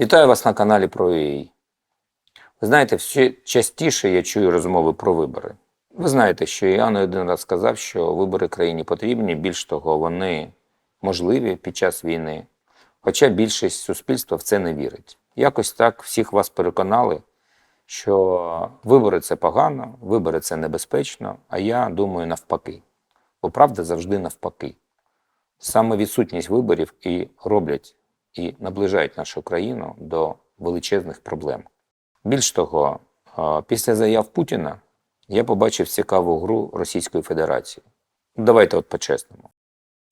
Вітаю вас на каналі про ЮА. Ви знаєте, все частіше я чую розмови про вибори. Ви знаєте, що я не один раз сказав, що вибори країні потрібні, більш того, вони можливі під час війни. Хоча більшість суспільства в це не вірить. Якось так всіх вас переконали, що вибори це погано, вибори це небезпечно, а я думаю навпаки. Бо правда завжди навпаки. Саме відсутність виборів і роблять і наближають нашу країну до величезних проблем. Більш того, після заяв Путіна я побачив цікаву гру Російської Федерації. Давайте от по-чесному.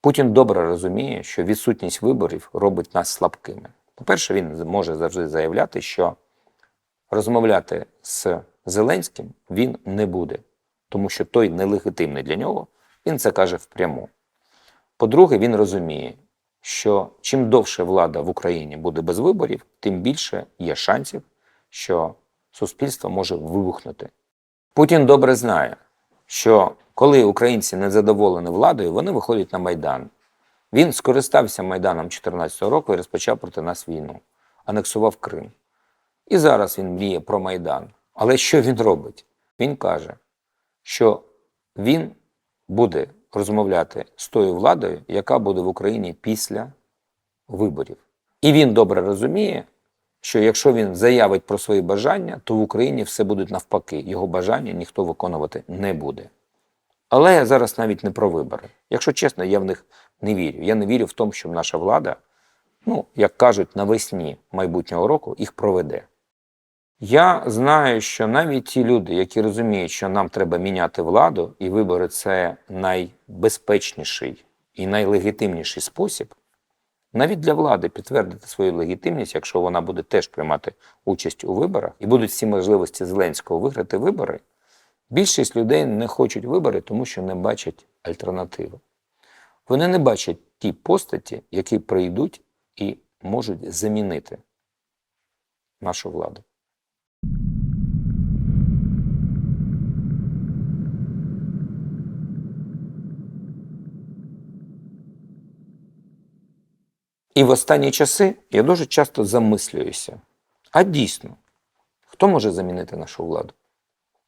Путін добре розуміє, що відсутність виборів робить нас слабкими. По-перше, він може завжди заявляти, що розмовляти з Зеленським він не буде, тому що той нелегітимний для нього, він це каже впряму. По-друге, він розуміє, що чим довше влада в Україні буде без виборів, тим більше є шансів, що суспільство може вибухнути. Путін добре знає, що коли українці не задоволені владою, вони виходять на Майдан. Він скористався Майданом 2014 року і розпочав проти нас війну, анексував Крим. І зараз він мріє про Майдан. Але що він робить? Він каже, що він буде розмовляти з тою владою, яка буде в Україні після виборів. І він добре розуміє, що якщо він заявить про свої бажання, то в Україні все буде навпаки. Його бажання ніхто виконувати не буде. Але я зараз навіть не про вибори. Якщо чесно, я в них не вірю. Я не вірю в тому, що наша влада, ну, як кажуть, навесні майбутнього року їх проведе. Я знаю, що навіть ті люди, які розуміють, що нам треба міняти владу, і вибори це найбезпечніший і найлегітимніший спосіб, навіть для влади підтвердити свою легітимність, якщо вона буде теж приймати участь у виборах, і будуть всі можливості Зеленського виграти вибори, більшість людей не хочуть вибори, тому що не бачать альтернативи. Вони не бачать ті постаті, які прийдуть і можуть замінити нашу владу. І в останні часи я дуже часто замислююся: а дійсно, хто може замінити нашу владу?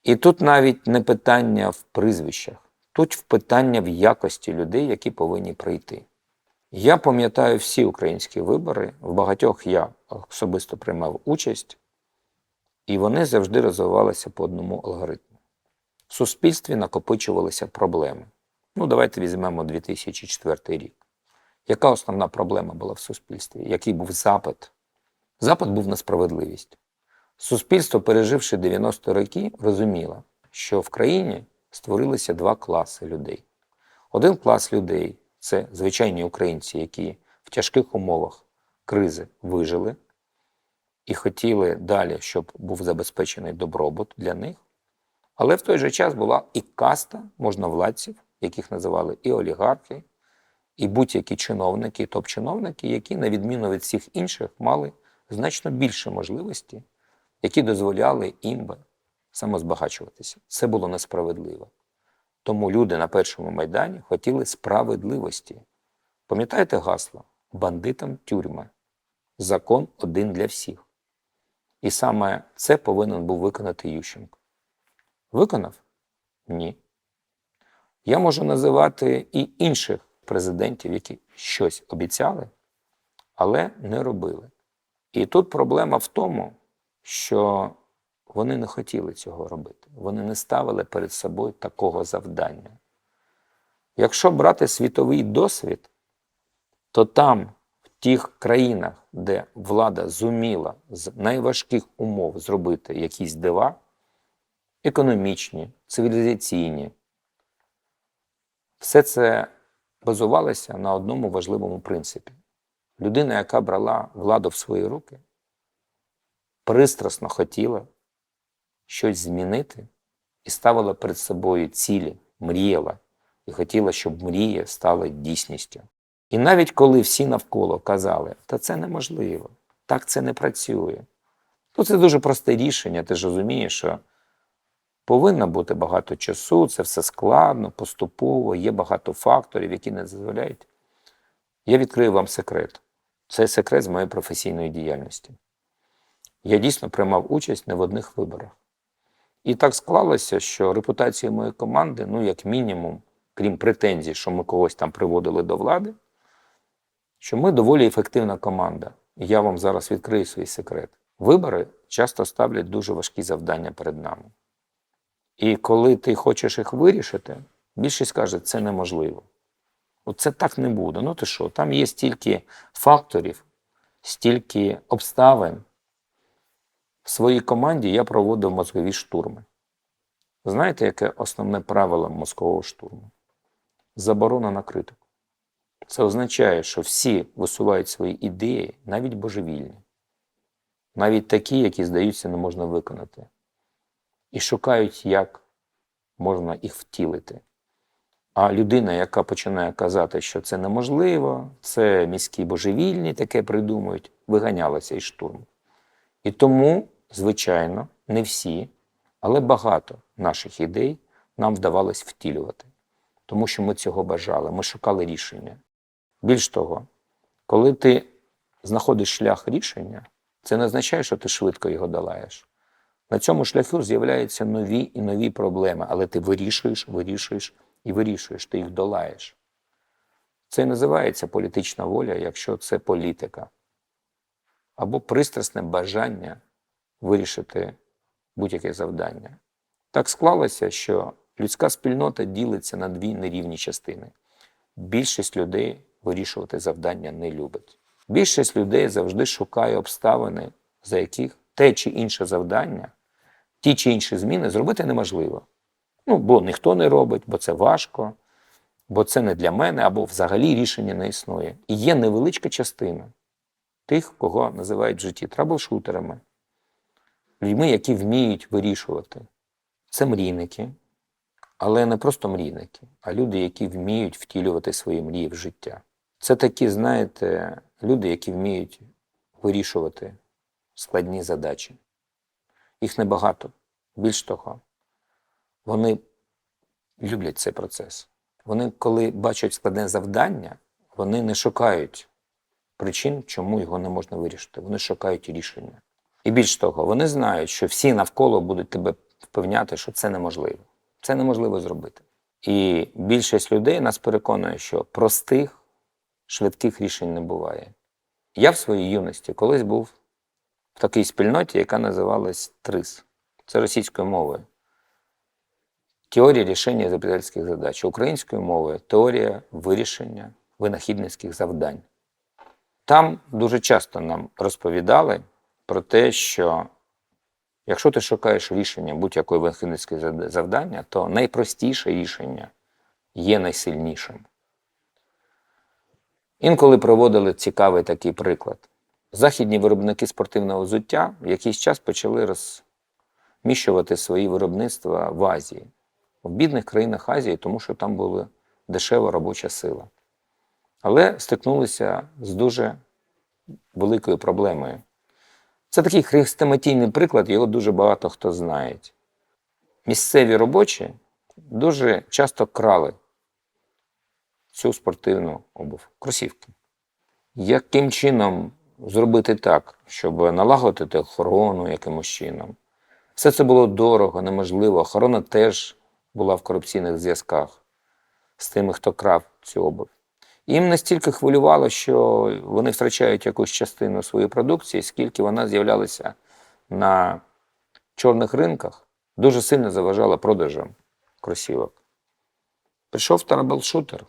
І тут навіть не питання в прізвищах, тут питання в якості людей, які повинні прийти. Я пам'ятаю всі українські вибори, в багатьох я особисто приймав участь, і вони завжди розвивалися по одному алгоритму. В суспільстві накопичувалися проблеми. Ну, давайте візьмемо 2004 рік. Яка основна проблема була в суспільстві? Який був запит? Запит був на справедливість. Суспільство, переживши 90 роки, розуміло, що в країні створилися два класи людей. Один клас людей це звичайні українці, які в тяжких умовах кризи вижили і хотіли далі, щоб був забезпечений добробут для них. Але в той же час була і каста можновладців, яких називали і олігархи, і будь-які чиновники, топ-чиновники, які, на відміну від всіх інших, мали значно більше можливості, які дозволяли їм би самозбагачуватися. Це було несправедливо. Тому люди на першому майдані хотіли справедливості. Пам'ятаєте гасло? Бандитам тюрма. Закон один для всіх. І саме це повинен був виконати Ющенко. Виконав? Ні. Я можу називати і інших президентів, які щось обіцяли, але не робили. І тут проблема в тому, що вони не хотіли цього робити. Вони не ставили перед собою такого завдання. Якщо брати світовий досвід, то там, в тих країнах, де влада зуміла з найважких умов зробити якісь дива, економічні, цивілізаційні, все це базувалося на одному важливому принципі. Людина, яка брала владу в свої руки, пристрасно хотіла щось змінити і ставила перед собою цілі, мріяла і хотіла, щоб мрія стала дійсністю. І навіть коли всі навколо казали, та це неможливо, так це не працює, то це дуже просте рішення, ти ж розумієш, що повинно бути багато часу, це все складно, поступово, є багато факторів, які не дозволяють. Я відкрию вам секрет. Це секрет з моєї професійної діяльності. я дійсно приймав участь не в одних виборах. І так склалося, що репутація моєї команди, ну, як мінімум, крім претензій, що ми когось там приводили до влади, що ми доволі ефективна команда. Я вам зараз відкрию свій секрет. Вибори часто ставлять дуже важкі завдання перед нами. І коли ти хочеш їх вирішити, більшість каже, це неможливо. От це так не буде. Ну ти що, там є стільки факторів, стільки обставин. В своїй команді я проводив мозгові штурми. Знаєте, яке основне правило мозкового штурму? Заборона на критику. Це означає, що всі висувають свої ідеї, навіть божевільні, навіть такі, які, здаються, не можна виконати, і шукають, як можна їх втілити. А людина, яка починає казати, що це неможливо, це міські божевільні, таке придумують, виганялася із штурму. І тому, звичайно, не всі, але багато наших ідей нам вдавалось втілювати, тому що ми цього бажали, ми шукали рішення. Більш того, коли ти знаходиш шлях рішення, це не означає, що ти швидко його долаєш. На цьому шляху з'являються нові і нові проблеми, але ти вирішуєш, вирішуєш і вирішуєш, ти їх долаєш. Це і називається політична воля, якщо це політика. Або пристрасне бажання вирішити будь-яке завдання. Так склалося, що людська спільнота ділиться на дві нерівні частини. Більшість людей вирішувати завдання не любить. Більшість людей завжди шукає обставини, за яких те чи інше завдання, ті чи інші зміни зробити неможливо. Ну, бо ніхто не робить, бо це важко, бо це не для мене, або взагалі рішення не існує. І є невеличка частина тих, кого називають в житті траблшутерами, людьми, які вміють вирішувати. Це мрійники, але не просто мрійники, а люди, які вміють втілювати свої мрії в життя. Це такі, знаєте, люди, які вміють вирішувати складні задачі. Їх небагато. Більш того, вони люблять цей процес. Вони, коли бачать складне завдання, вони не шукають причин, чому його не можна вирішити. Вони шукають рішення. І більш того, вони знають, що всі навколо будуть тебе впевняти, що це неможливо. Це неможливо зробити. І більшість людей нас переконує, що простих, швидких рішень не буває. Я в своїй юності колись був в такій спільноті, яка називалась ТРИС. Це російською мовою. Теорія рішення ізобретательських задач. Українською мовою теорія вирішення винахідницьких завдань. Там дуже часто нам розповідали про те, що якщо ти шукаєш рішення будь-якої винахідницької завдання, то найпростіше рішення є найсильнішим. Інколи проводили цікавий такий приклад. Західні виробники спортивного взуття в якийсь час почали розміщувати свої виробництва в Азії, в бідних країнах Азії, тому що там була дешева робоча сила. Але стикнулися з дуже великою проблемою. Це такий хрестоматійний приклад, його дуже багато хто знає. Місцеві робочі дуже часто крали цю спортивну обув, кросівки. Яким чином зробити так, щоб налагодити охорону якимось чином? Все це було дорого, неможливо. Охорона теж була в корупційних зв'язках з тими, хто крав цю обув. Їм настільки хвилювало, що вони втрачають якусь частину своєї продукції, скільки вона з'являлася на чорних ринках, дуже сильно заважала продажам кросівок. Прийшов тараблшутер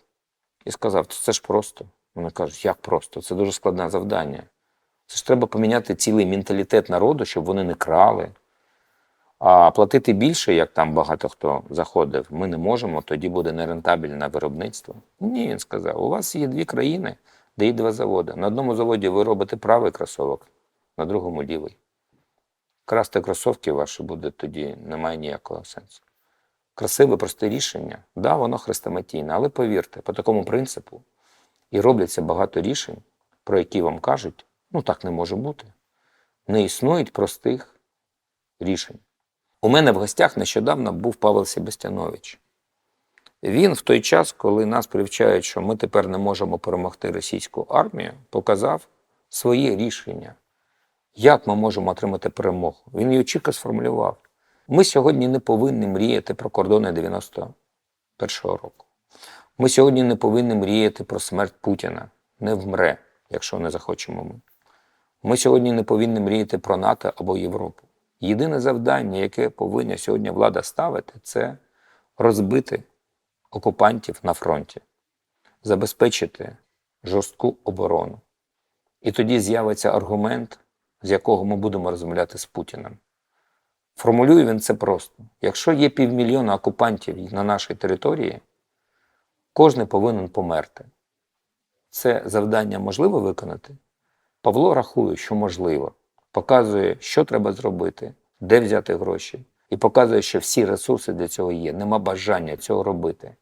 і сказав: це ж просто. Вони кажуть, як просто? Це дуже складне завдання. Це ж треба поміняти цілий менталітет народу, щоб вони не крали. А платити більше, як там багато хто заходив, ми не можемо, тоді буде нерентабельне виробництво. Ні, він сказав: у вас є дві країни, де є два заводи. На одному заводі ви робите правий кросовок, на другому лівий. Красти кросовки ваші буде тоді немає ніякого сенсу. Красиве, просте рішення, да, воно хрестоматійне, але повірте, по такому принципу і робляться багато рішень, про які вам кажуть, ну так не може бути. Не існують простих рішень. У мене в гостях нещодавно був Павел Себастьянович. Він в той час, коли нас привчають, що ми тепер не можемо перемогти російську армію, показав своє рішення, Як ми можемо отримати перемогу? Він її чітко сформулював. Ми сьогодні не повинні мріяти про кордони 91-го року. Ми сьогодні не повинні мріяти про смерть Путіна. Не вмре, якщо не захочемо ми. Ми сьогодні не повинні мріяти про НАТО або Європу. Єдине завдання, яке повинна сьогодні влада ставити, це розбити окупантів на фронті, забезпечити жорстку оборону. І тоді з'явиться аргумент, з якого ми будемо розмовляти з Путіним. Формулює він це просто: якщо є півмільйона окупантів на нашій території, кожен повинен померти. Це завдання можливо виконати? Павло рахує, що можливо, показує, що треба зробити, де взяти гроші, і показує, що всі ресурси для цього є. Нема бажання цього робити.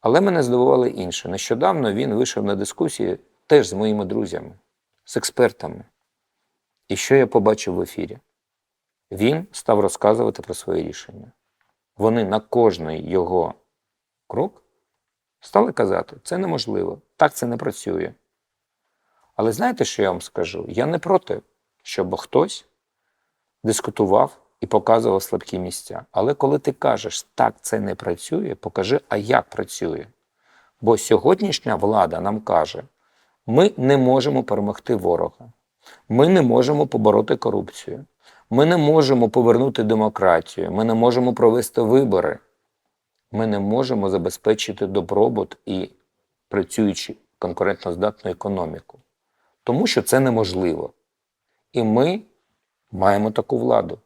Але мене здивувало інше. Нещодавно він вийшов на дискусії теж з моїми друзями, з експертами. І що я побачив в ефірі? Він став розказувати про свої рішення. Вони на кожний його крок стали казати, це неможливо, так це не працює. Але знаєте, що я вам скажу? Я не проти, щоб хтось дискутував і показував слабкі місця. Але коли ти кажеш, так це не працює, покажи, а як працює. Бо сьогоднішня влада нам каже, ми не можемо перемогти ворога, ми не можемо побороти корупцію, ми не можемо повернути демократію, ми не можемо провести вибори, ми не можемо забезпечити добробут і працюючи конкурентноздатну економіку. Тому що це неможливо. І ми маємо таку владу.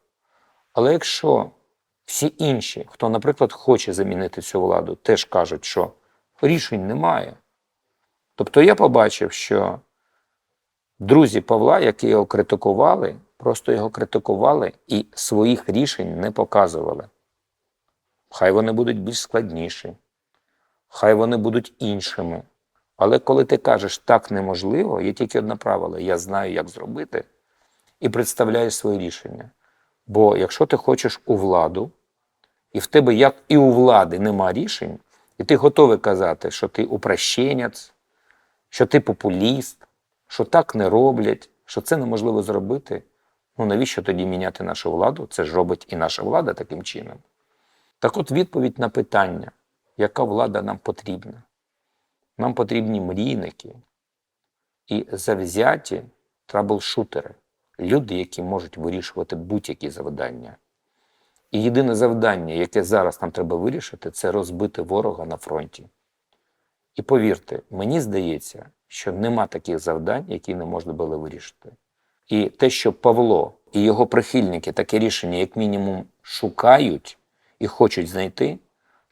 Але якщо всі інші, хто, наприклад, хоче замінити цю владу, теж кажуть, що рішень немає. Тобто я побачив, що друзі Павла, які його критикували, просто його критикували і своїх рішень не показували. Хай вони будуть більш складніші, хай вони будуть іншими. Але коли ти кажеш так неможливо, є тільки одне правило: я знаю, як зробити, і представляєш своє рішення. Бо якщо ти хочеш у владу, і в тебе, як і у влади, нема рішень, і ти готовий казати, що ти упрощенець, що ти популіст, що так не роблять, що це неможливо зробити, ну навіщо тоді міняти нашу владу? Це ж робить і наша влада таким чином. Так от відповідь на питання, яка влада нам потрібна. Нам потрібні мрійники і завзяті траблшутери, люди, які можуть вирішувати будь-які завдання. І єдине завдання, яке зараз нам треба вирішити, це розбити ворога на фронті. І повірте, мені здається, що нема таких завдань, які не можна було вирішити. І те, що Павло і його прихильники таке рішення, як мінімум, шукають і хочуть знайти,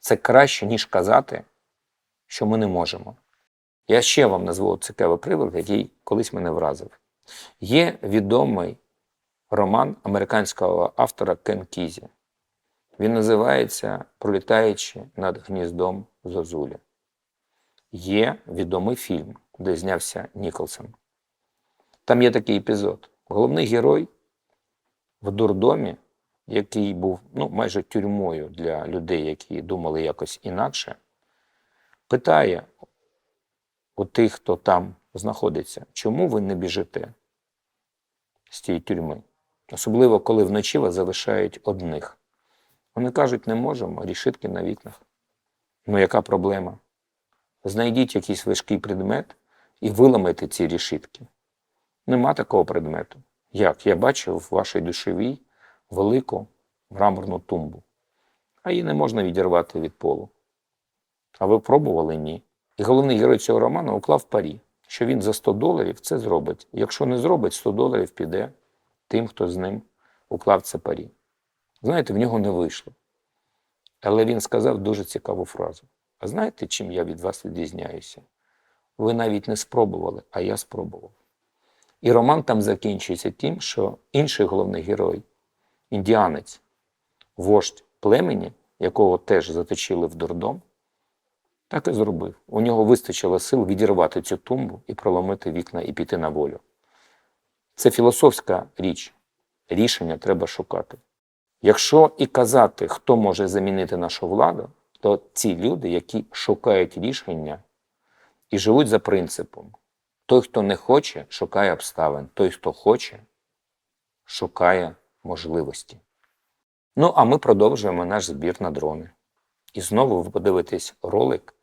це краще, ніж казати, що ми не можемо. Я ще вам назву цікавий привод, який колись мене вразив. Є відомий роман американського автора Кен Кізі. Він називається Пролітаючи над гніздом Зозулі. Є відомий фільм, де знявся Ніколсон. Там є такий епізод. Головний герой в дурдомі, який був ну, майже тюрмою для людей, які думали якось інакше, питає у тих, хто там знаходиться, чому ви не біжите з тієї тюрми? Особливо, коли вночі вас залишають одних. Вони кажуть, не можемо, рішитки на вікнах. Ну, яка проблема? Знайдіть якийсь важкий предмет і виламайте ці рішитки. Нема такого предмету. Як? Я бачив в вашій душевій велику мраморну тумбу, а її не можна відірвати від полу. А ви пробували? Ні. І головний герой цього роману уклав парі, що він за 100 доларів це зробить. Якщо не зробить, 100 доларів піде тим, хто з ним уклав це парі. Знаєте, в нього не вийшло. Але він сказав дуже цікаву фразу. А знаєте, чим я від вас відрізняюся? Ви навіть не спробували, а я спробував. І роман там закінчується тим, що інший головний герой, індіанець, вождь племені, якого теж заточили в дурдом, так і зробив. У нього вистачило сил відірвати цю тумбу і проломити вікна і піти на волю. Це філософська річ. Рішення треба шукати. Якщо і казати, хто може замінити нашу владу, то ці люди, які шукають рішення і живуть за принципом: той, хто не хоче, шукає обставин, той, хто хоче, шукає можливості. Ну, а ми продовжуємо наш збір на дрони. І знову ви подивитесь ролик,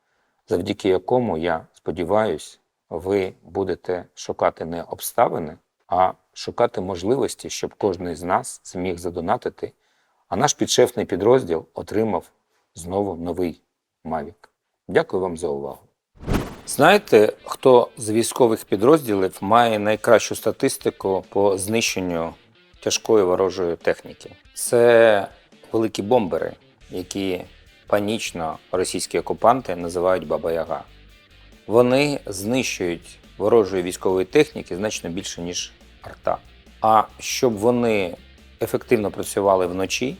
завдяки якому, я сподіваюся, ви будете шукати не обставини, а шукати можливості, щоб кожен з нас зміг задонатити, а наш підшефний підрозділ отримав знову новий Mavic. Дякую вам за увагу. Знаєте, хто з військових підрозділів має найкращу статистику по знищенню тяжкої ворожої техніки? Це великі бомбери, які панічно російські окупанти називають Баба Яга. Вони знищують ворожої військової техніки значно більше, ніж арта. А щоб вони ефективно працювали вночі,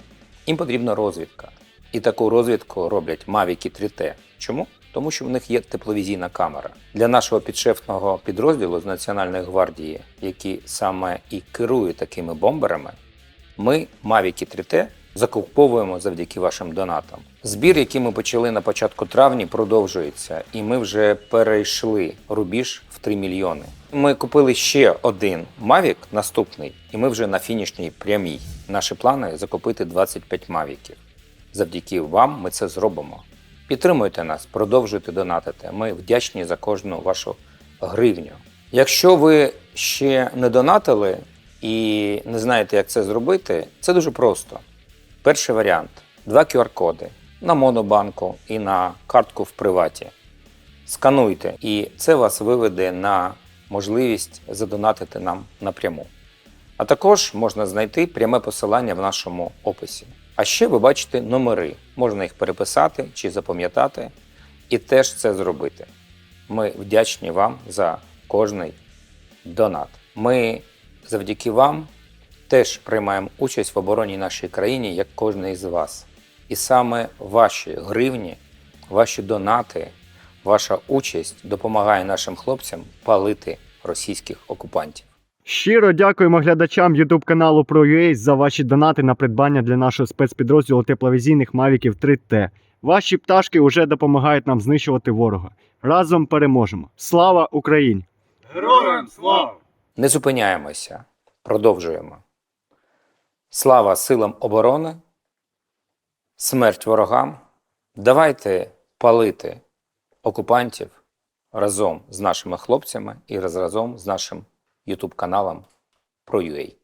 їм потрібна розвідка. І таку розвідку роблять Mavic 3T. Чому? Тому що в них є тепловізійна камера. Для нашого підшефного підрозділу з Національної гвардії, які саме і керують такими бомберами, ми Mavic 3T закуповуємо завдяки вашим донатам. Збір, який ми почали на початку травні, продовжується, і ми вже перейшли рубіж в 3 мільйони. Ми купили ще один Mavic, наступний, і ми вже на фінішній прямій. Наші плани закупити 25 Мавіків. Завдяки вам ми це зробимо. Підтримуйте нас, продовжуйте донатити. Ми вдячні за кожну вашу гривню. Якщо ви ще не донатили і не знаєте, як це зробити, це дуже просто. Перший варіант: два QR-коди на Монобанку і на картку в приваті. Скануйте, і це вас виведе на можливість задонатити нам напряму. А також можна знайти пряме посилання в нашому описі. А ще ви бачите номери, можна їх переписати чи запам'ятати, і теж це зробити. Ми вдячні вам за кожний донат. Ми завдяки вам теж приймаємо участь в обороні нашої країни, як кожен із вас. І саме ваші гривні, ваші донати, ваша участь допомагає нашим хлопцям палити російських окупантів. Щиро дякуємо глядачам YouTube каналу ProUA за ваші донати на придбання для нашого спецпідрозділу тепловізійних Мавіків 3T. Ваші пташки вже допомагають нам знищувати ворога. Разом переможемо. Слава Україні! Героям слава! Не зупиняємося, продовжуємо. Слава силам оборони, смерть ворогам. Давайте палити окупантів разом з нашими хлопцями і разом з нашим YouTube каналом про UA.